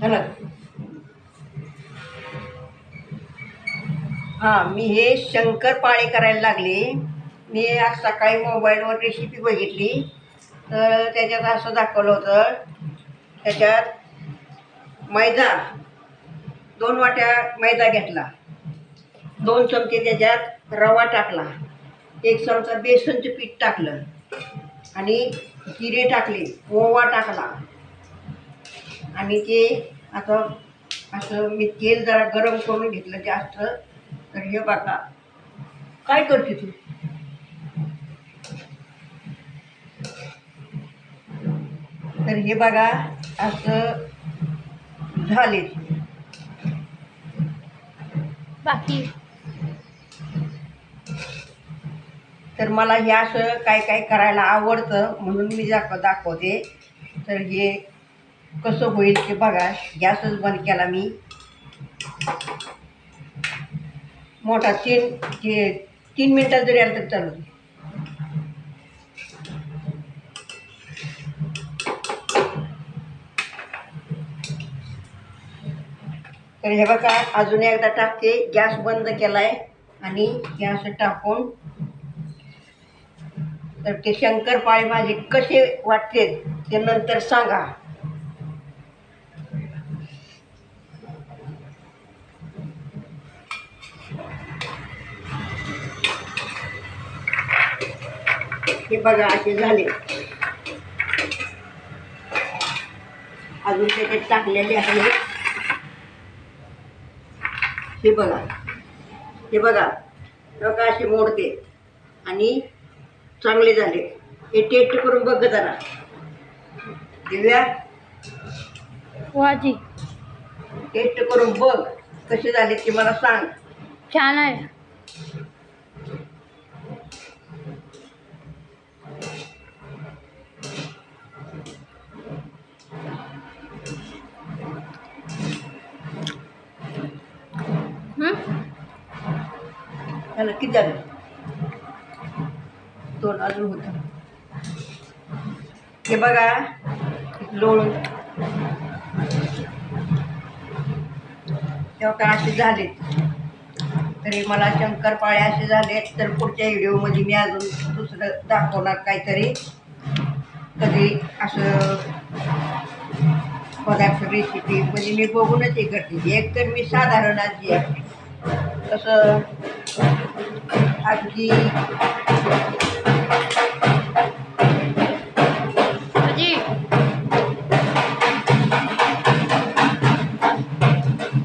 झालं हां मी हे शंकरपाळे करायला लागले. मी आज सकाळी मोबाईलवर रेसिपी बघितली. तर त्याच्यात असं दाखवलं होतं. त्याच्यात मैदा. दोन वाट्या मैदा घेतला. दोन चमचे त्याच्यात रवा टाकला. एक चमचा बेसनचं पीठ टाकलं. आणि जिरे टाकले. ओवा टाकला. आणि ते आता असं मी तेल जरा गरम करून घेतलं जास्त. तर हे बघा. काय करते तू? तर हे बघा असं झाले. बाकी? तर मला हे असं काय काय करायला आवडतं म्हणून मी दाखव दाखवते. तर हे कसं होईल ते बघा. गॅसच बंद केला मी. मोठा तीन ते तीन मिनटात जरी आलं तर चालू तर हे बघा अजून एकदा टाकते. गॅस बंद केलाय आणि गॅस टाकून. तर ते शंकरपाळे माझे कसे वाटते ते नंतर सांगा. हे बघा असे झाले. अजून त्याच्यात टाकलेले आहे. हे बघा. हे बघा बघा असे मोडते आणि चांगले झाले. हे टेस्ट करून बघ जरा. दिव्या? वाजी. टेस्ट करून बघ. कसे झाले ते मला सांग. छान आहे हं? झालं किती द्यावे दोन अजून होतं. हे बघा लोळून. तेव्हा का असे झालेत तरी मला शंकरपाळे असे झाले तर पुढच्या व्हिडिओमध्ये मी अजून दुसरं दाखवणार काहीतरी. कधी असं पदार्थ रेसिपी म्हणजे मी बघूनच हे करते. एक तर मी साधारण आज आहे. तसं aqui.